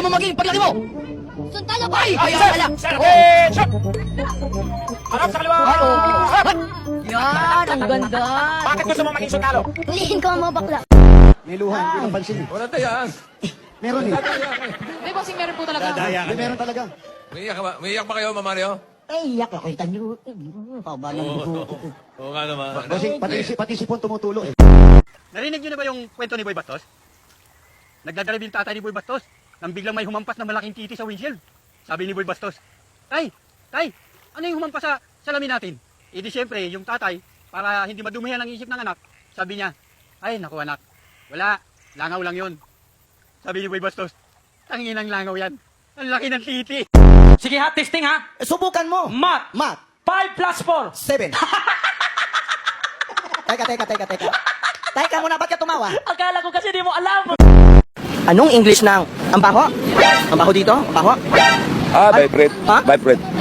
mo maging paglaki mo? Sundalo ko! Ay! Ay! Ay! Ay! Attention! Harap sa kaliwa! Ay, oh. Harap! Yan! Ang ganda! Bakit gusto mo maging sundalo? Hulihin ko ang mga bakla. May luha, hindi napansin. Wala tayaan. Meron eh. May bossing meron po talaga. May meron talaga. Umiiyak ba? Umiiyak ba kayo, Mama Mario? Ay, iyak ako. Kita niyo. Paba ng dugo. Oo nga naman. Kasi pati, si, pati si Pon tumutulo eh. Narinig niyo na ba yung kwento ni Boy Bastos? Nagdadrive yung tatay ni Boy Bastos nang biglang may humampas na malaking titi sa windshield. Sabi ni Boy Bastos, Tay, tay, ano yung humampas sa salamin natin? E di syempre, yung tatay, para hindi madumihan ang isip ng anak, sabi niya, ay naku anak, wala, langaw lang yon. Sabi ni Boy Bastos, tangin ang langaw yan. Ang laki ng titi. Sige ha, testing ha. Eh, Subukan mo. Math. Math. 5 plus 4. Seven. teka, teka, teka, teka. Teka muna, ba't ka tumawa? Akala ko kasi di mo alam. Anong English ng ang baho? Ang baho dito? Ang baho? Ah, vibrate. Ha? Vibrate.